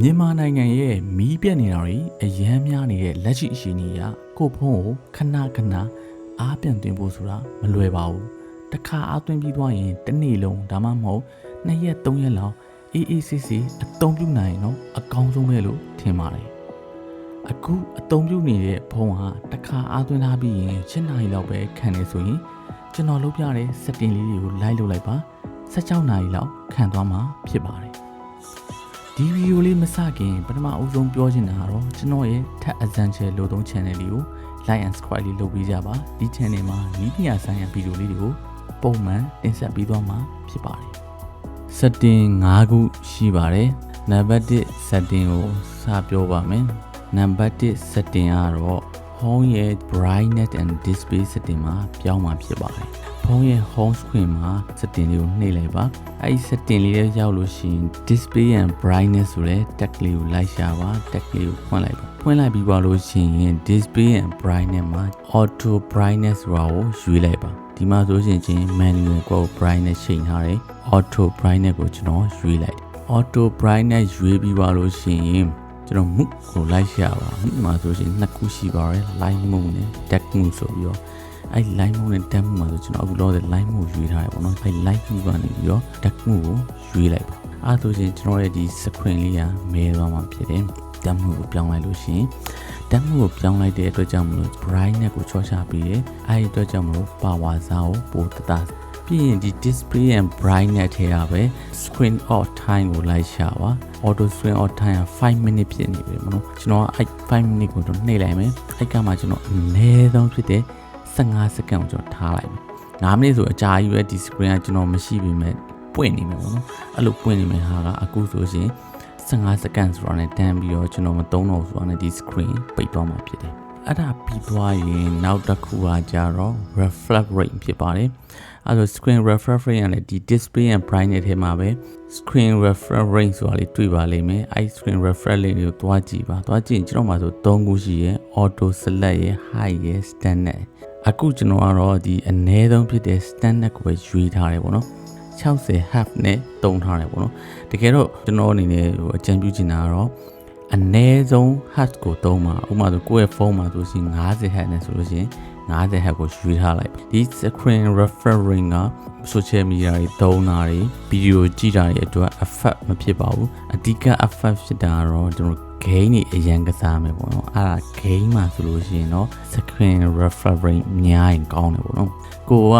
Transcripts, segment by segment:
မြန်မာနိုင်ငံရဲ့မီးပြတ်နေတာတွေအရန်များနေတဲ့လက်ရှိအခြေအနေကကိုယ့်ဖုန်းကိုခဏခဏအားပြန်သွင်းဖို့ဆိုတာမလွယ်ပါဘူးတစ်ခါအားသွင်းပြီးသွားရင်တစ်နေ့လုံးဒါမှမဟုတ်နှစ်ရက်သုံးရက်လောက်အေးအေးဆေးဆေးအသုံးပြုနိုင်ရင်တော့အကောင်းဆုံးပဲလို့ထင်ပါတယ်အခုအသုံးပြုနေတဲ့ဖုန်းကတစ်ခါအားသွင်းထားပြီးရင်7နာရီလောက်ပဲခံနေဆိုရင်ကျွန်တော်လုပ်ပြတဲ့ setting လေးတွေကို live လုပ်လိုက်ပါ16နာရီလောက်ခံသွားမှာဖြစ်ပါတယ် ဒီဗီဒီယိုလေးမစခင်ပထမအဦးဆုံးပြောချင်တာကတော့ကျွန်တော်ရဲ့ Tech Essential လို့သုံး channel လေးကို like and subscribe လေးလုပ်ပေးကြပါဒီ channel မှာဤပညာဆိုင်ရာဗီဒီယိုလေးတွေကိုပုံမှန်တင်ဆက်ပေးသွားမှာဖြစ်ပါတယ် setting 5ခုရှိပါတယ်နံပါတ်1 setting ကိုစပြောပါမယ်နံပါတ်1 setting ကတော့ home ရဲ့ brightness and display setting မှာပြောင်းမှာဖြစ်ပါတယ် ဖုန်းရဲ့ home screen မှာ setting လေးကိုနှိပ်လိုက်ပါအဲဒီ setting လေးရဲ့ရောက်လို့ရှိရင် display and brightness ဆိုတဲ့ tag လေးကိုလိုက်ရှာပါ tag လေးကိုဖွင့်လိုက်ပါဖွင့်လိုက်ပြီးပါလို့ရှိရင် display and brightness မှာ auto brightness ဆိုတာကိုရွေးလိုက်ပါဒီမှာဆိုရှင်ချင်း manual ကို brightness ချိန်ထားတယ် auto brightness ကိုကျွန်တော်ရွေးလိုက်တယ် auto brightness ရွေးပြီးပါလို့ရှိရင်ကျွန်တော် mood ကိုလိုက်ရှာပါ mood မှာဆိုရှင်နှစ်ခုရှိပါတယ် light mode နဲ့ dark mode ဆိုပြီးတော့ အဲ့ light mode နဲ့ dark mode မှာဆိုကျွန်တော်အခုလောဆယ် light mode ရွေးထားရပါတော့အဲ့ light mode ကနေပြီးတော့ dark mode ကိုရွေးလိုက်ပါအဲ့ဆိုရှင်ကျွန်တော်ရဲ့ဒီ screen လေးကမဲသွားမှာဖြစ်တယ် dark mode ကိုပြောင်းလိုက်လို့ရှိရင် dark mode ကိုပြောင်းလိုက်တဲ့အတွက်ကြောင့်မလို့ brightness ကိုချောချပေးတယ်အဲ့ဒီအတွက်ကြောင့်မလို့ power စားကိုပိုတတပြီးရင်ဒီ display and brightness ထဲကပဲ screen off time ကိုလိုက်ရှာပါ auto screen off time က5 minute ဖြစ်နေပြီမနော်ကျွန်တော်ကအဲ့5 minute ကိုတော့နှိပ်လိုက်မယ်အဲ့ကမှကျွန်တော်အနည်းဆုံးဖြစ်တဲ့ 15စက္ကန့်ကိုကျွန်တော်ထားလိုက်မယ်9မိနစ်ဆိုအကြာကြီးပဲဒီ screen ကကျွန်တော်မရှိပေမဲ့ပွင့်နေမယ်ပေါ့နော်အဲ့လိုပွင့်နေမယ်ဟာကအခုဆိုရှင်15စက္ကန့်ဆိုတာနဲ့တန်းပြီးတော့ကျွန်တော်မသုံးတော့ဆိုတာနဲ့ဒီ screen ပိတ်သွားမှာဖြစ်တယ်အဲ့ဒါပြီးသွားရင်နောက်တစ်ခုကကြတော့ reflect rate ဖြစ်ပါတယ်အဲ့ဒါ screen refresh rate ရတယ်ဒီ display and brightness ထဲမှာပဲ screen refresh rate ဆိုတာလေးတွေ့ပါလိမ့်မယ်အဲ့ screen refresh rate ကိုတွားကြည့်ပါတွားကြည့်ရင်ကျွန်တော်မှာဆို3ခုရှိရယ် auto select ရယ် high ရယ် standard အခုကျွန်တော်ကတော့ဒီအနည်းဆုံးဖြစ်တဲ့ standard ကိုပဲရွေးထားတယ်ပေါ့နော်60 hertz နဲ့တုံထားတယ်ပေါ့နော်တကယ်တော့ကျွန်တော်အနေနဲ့ဟိုအကြံပြုချင်တာကတော့အနည်းဆုံး hertz ကိုသုံးပါဥပမာဆိုကိုယ့်ရဲ့ဖုန်းမှာဆိုရှင်90 hertz နဲ့ဆိုလို့ရှိရင် 90 hertz ကိုရွေးထားလိုက်ဒီ screen refreshing က social media တွေသုံးတာတွေဗီဒီယိုကြည့်တာတွေအတွက် effect မဖြစ်ပါဘူးအဓိက effect ဖြစ်တာကတော့ကျွန်တော် game တွေအရန်ကစားမယ်ပေါ့နော်အဲ့ဒါ game မှာဆိုလို့ရှိရင်တော့ screen refresh rate များရင်ကောင်းတယ်ပေါ့နော်ကိုက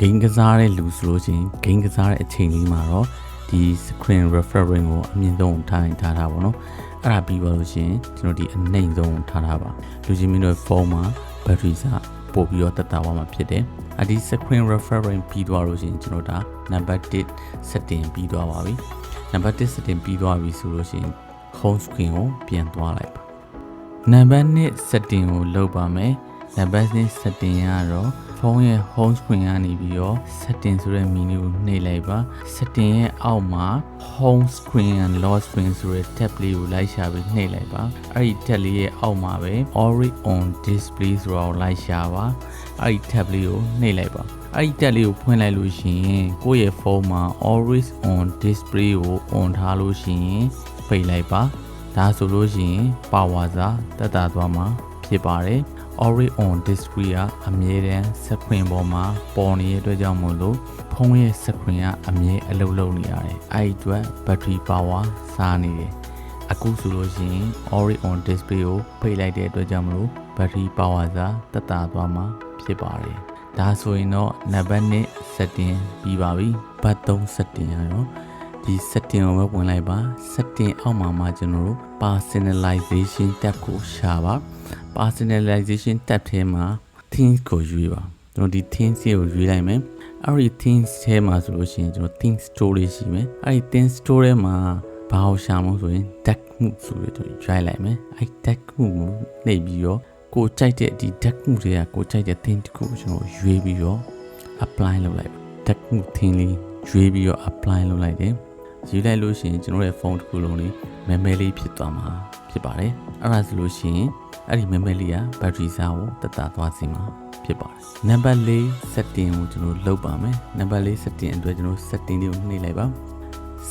game ကစားတဲ့လူဆိုလို့ရှိရင် game ကစားတဲ့အချိန်လေးမှာတော့ဒီ screen refresh rate ကိုအမြင့်ဆုံးထားရင်ထားတာပေါ့နော်အဲ့ဒါပြီးပါလို့ရှိရင်ကျွန်တော်ဒီအနှိမ့်ဆုံးထားတာပါလူချင်းမင်းတို့ဖုန်းမှာ battery စ ပို့ပြီးတော့တက်တာသွားမှာဖြစ်တယ်အဒီ screen refresh rate ပြီးသွားလို့ရှိရင်ကျွန်တော်ဒါ number 1 setting ပြီးသွားပါပြီ number 1 setting ပြီးသွားပြီဆိုလို့ရှိရင် home screen ကိုပြန်သွားလိုက်ပါနံပါတ်1 setting ကိုလုပ်ပါမယ် နံပါတ်2 setting ကတော့ဖုန်းရဲ့ home screen ကနေပြီးတော့ setting ဆိုတဲ့ menu ကိုနှိပ်လိုက်ပါ setting ရဲ့အောက်မှာ home screen and lock screen ဆိုတဲ့ tab လေးကိုလိုက်ရှာပြီးနှိပ်လိုက်ပါအဲ့ဒီ tab လေးရဲ့အောက်မှာပဲ always on display ဆိုတာကိုလိုက်ရှာပါအဲ့ဒီ tab လေးကိုနှိပ်လိုက်ပါအဲ့ဒီတက်လေးကိုဖွင့်လိုက်လို့ရှိရင်ကိုယ့်ရဲ့ဖုန်းမှာ always on display ကို on ထားလို့ရှိရင်ပိတ်လိုက်ပါဒါဆိုလို့ရှိရင် power စာတက်တာသွားမှာဖြစ်ပါတယ် always on display ကအမြဲတမ်း screen ပေါ်မှာပေါ်နေတဲ့အတွက်ကြောင့်မို့လို့ဖုန်းရဲ့ screen ကအမြဲအလုပ်လုပ်နေရတယ်အဲ့ဒီအတွက် battery power စားနေတယ်အခုဆိုလို့ရှိရင် always on display ကိုပိတ်လိုက်တဲ့အတွက်ကြောင့်မလို့ battery power စာတက်တာသွားမှာဖြစ်ပါတယ်ဒါဆိုရင်တော့နံပါတ်1 setting ပြီးပါပြီဘတ်3 setting ရတော့ ဒီ setting ကိုပဲဝင်လိုက်ပါ setting အောက်မှာမှကျွန်တော်တို့ personalization tab ကိုရှာပါ personalization tab ထဲမှာ themes ကိုရွေးပါကျွန်တော်ဒီ themes ကိုရွေးလိုက်မယ်အဲ့ဒီ themes ထဲမှာဆိုလို့ရှိရင်ကျွန်တော် theme store လေးရှိမယ်အဲ့ဒီ theme store ထဲမှာဘာကိုရှာမလို့ဆိုရင် deck မှုဆိုပြီးတော့ရွေးလိုက်မယ်အဲ့ deck မှုကိုနှိပ်ပြီးတော့ကိုကြိုက်တဲ့ဒီ deck မှုတွေကကိုကြိုက်တဲ့ theme တစ်ခုကိုကျွန်တော်ရွေးပြီးတော့ apply လုပ်လိုက် deck မှု theme လေးရွေးပြီးတော့ apply လုပ်လိုက်တယ် ရေးလိုက်လို့ရှိရင်ကျွန်တော်ရဲ့ဖုန်းတစ်ခုလုံးလေးမဲမဲလေးဖြစ်သွားမှာဖြစ်ပါတယ်အဲ့ဒါဆိုလို့ရှိရင်အဲ့ဒီမဲမဲလေးကဘက်ထရီစားကိုတက်တာသွားစီမှာဖြစ်ပါတယ်နံပါတ်၄ setting ကိုကျွန်တော်လုပ်ပါမယ်နံပါတ်၄ setting အတွက်ကျွန်တော် setting လေးကိုနှိပ်လိုက်ပါ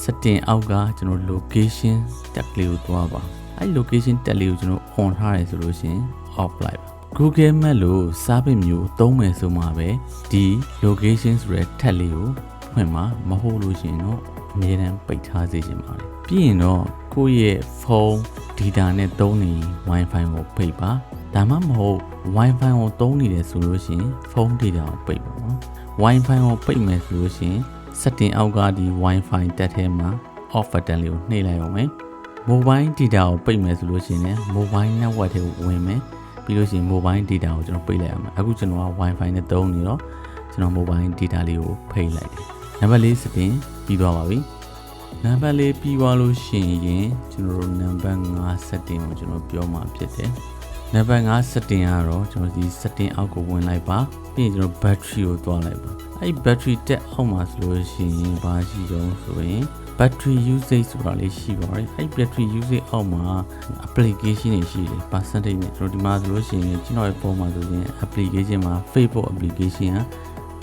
setting အောက်ကကျွန်တော် location တက်လေးကိုတွားပါအဲ့ location တက်လေးကိုကျွန်တော် on ထားတယ်ဆိုလို့ရှိရင် off လိုက်ပါ Google Map လို့စာပစ်မျိုးသုံးမယ်ဆိုမှပဲဒီ location ဆိုတဲ့ထက်လေးကိုဖွင့်မှာမဟုတ်လို့ရှိရင်တော့ အမြဲတမ်းပိတ်ထားစေချင်ပါတယ်ပြီးရင်တော့ကိုယ့်ရဲ့ဖုန်း data နဲ့သုံးနေရင် Wi-Fi ကိုပိတ်ပါဒါမှမဟုတ် Wi-Fi ကိုသုံးနေတယ်ဆိုလို့ရှိရင်ဖုန်း data ကိုပိတ်ပါနော် Wi-Fi ကိုပိတ်မယ်ဆိုလို့ရှိရင် setting အောက်ကဒီ Wi-Fi တက်ထဲမှာ off button လေးကိုနှိပ်လိုက်အောင်မယ် mobile data ကိုပိတ်မယ်ဆိုလို့ရှိရင်လည်း mobile network ထဲကိုဝင်မယ်ပြီးလို့ရှိရင် mobile data ကိုကျွန်တော်ပိတ်လိုက်ရမယ်အခုကျွန်တော်က Wi-Fi နဲ့သုံးနေတော့ကျွန်တော် mobile data လေးကိုဖိတ်လိုက်တယ် နံပါတ်၄ setting ပြီးသွားပါပြီနံပါတ်၄ပြီးသွားလို့ရှိရင်ကျွန်တော်တို့နံပါတ်5 setting ကိုကျွန်တော်ပြောမှာဖြစ်တယ်နံပါတ်5 setting ကတော့ကျွန်တော်ဒီ setting အောက်ကိုဝင်လိုက်ပါပြီးရင်ကျွန်တော် battery ကိုတွားလိုက်ပါအဲ့ battery တက်အောက်မှာဆိုလို့ရှိရင်ဘာရှိတုံးဆိုရင် battery usage ဆိုတာလေးရှိပါတယ်အဲ့ battery usage အောက်မှာ application တွေရှိတယ် percentage နဲ့ကျွန်တော်ဒီမှာဆိုလို့ရှိရင်ကျွန်တော်ရဲ့ဖုန်းမှာဆိုရင် application မှာ Facebook application က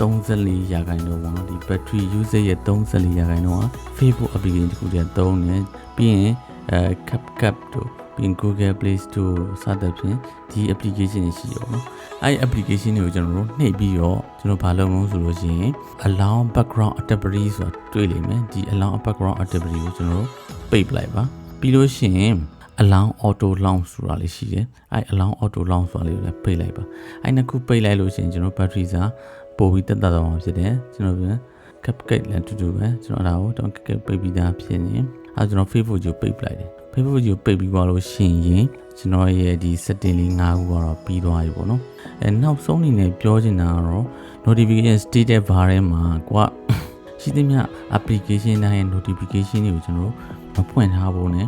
34ရာခိုင်နှုန်းပေါ့နော်ဒီ battery usage ရဲ့34ရာခိုင်နှုန်းက Facebook application တခုတည်းသုံးနေပြီးရင်အဲ CapCut တို့ပြီးရင် Google Play Store စသဖြင့်ဒီ application တွေရှိရောနော်အဲ့ application တွေကိုကျွန်တော်တို့နှိပ်ပြီးတော့ကျွန်တော်ဘာလုပ်လို့ဆိုလို့ရှိရင် allow background activity ဆိုတာတွေ့လိမ့်မယ်ဒီ allow background activity ကိုကျွန်တော်တို့ပိတ်ပလိုက်ပါပြီးလို့ရှိရင် allow auto launch ဆိုတာလေးရှိတယ်အဲ့ allow auto launch ဆိုတာလေးကိုလည်းပိတ်လိုက်ပါအဲ့နှစ်ခုပိတ်လိုက်လို့ရှိရင်ကျွန်တော် battery စာ ပို့ပြီးတက်တက်သွားမှာဖြစ်တယ်ကျွန်တော်ပြန် cupcake လည်းတူတူပဲကျွန်တော်အဲ့ဒါကိုတော့ cupcake ပိတ်ပြီးသားဖြစ်နေအဲ့ကျွန်တော် Facebook ကိုပိတ်ပလိုက်တယ် Facebook ကိုပိတ်ပြီးသွားလို့ရှိရင်ကျွန်တော်ရဲ့ဒီ setting လေး၅ခုကတော့ပြီးသွားပြီပေါ့နော်အဲနောက်ဆုံးအနေနဲ့ပြောချင်တာကတော့ notification status bar ထဲမှာကွာရှိသမျှ application တိုင်းရဲ့ notification တွေကိုကျွန်တော်မဖွင့်ထားဖို့ ਨੇ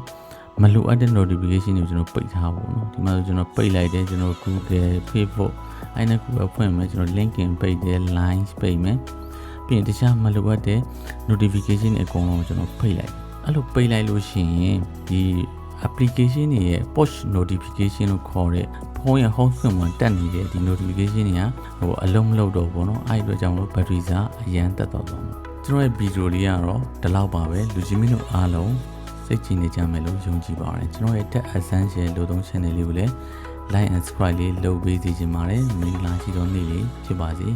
မလိုအပ်တဲ့ notification တွေကိုကျွန်တော်ပိတ်ထားဖို့เนาะဒီမှာဆိုကျွန်တော်ပိတ်လိုက်တယ်ကျွန်တော် Google Facebook အဲ့ဒါကူပဲဖွင့်မယ်ကျွန်တော် LinkedIn ပိတ်တယ် Line ပိတ်မယ်ပြီးရင်တခြားမလိုအပ်တဲ့ notification အကုန်လုံးကိုကျွန်တော်ပိတ်လိုက်အဲ့လိုပိတ်လိုက်လို့ရှိရင်ဒီ application တွေရဲ့ push notification လို့ခေါ်တဲ့ဖုန်းရဲ့ home screen မှာတက်နေတဲ့ဒီ notification တွေကဟိုအလုံးမလုံးတော့ဘူးเนาะအဲ့ဒီအတွက်ကြောင့်လို့ battery စာအရန်တက်တော့သွားမှာကျွန်တော်ရဲ့ဗီဒီယိုလေးကတော့ဒီလောက်ပါပဲလူချင်းမင်းတို့အားလုံးစိတ်ကြည်နေကြမယ်လို့ယုံကြည်ပါတယ်ကျွန်တော်ရဲ့ Tech Essential လို့သုံး channel လေးကိုလည်း like and subscribe လေးလုပ်ပေးစီချင်ပါတယ်မင်္ဂလာရှိသောနေ့လေးဖြစ်ပါစေ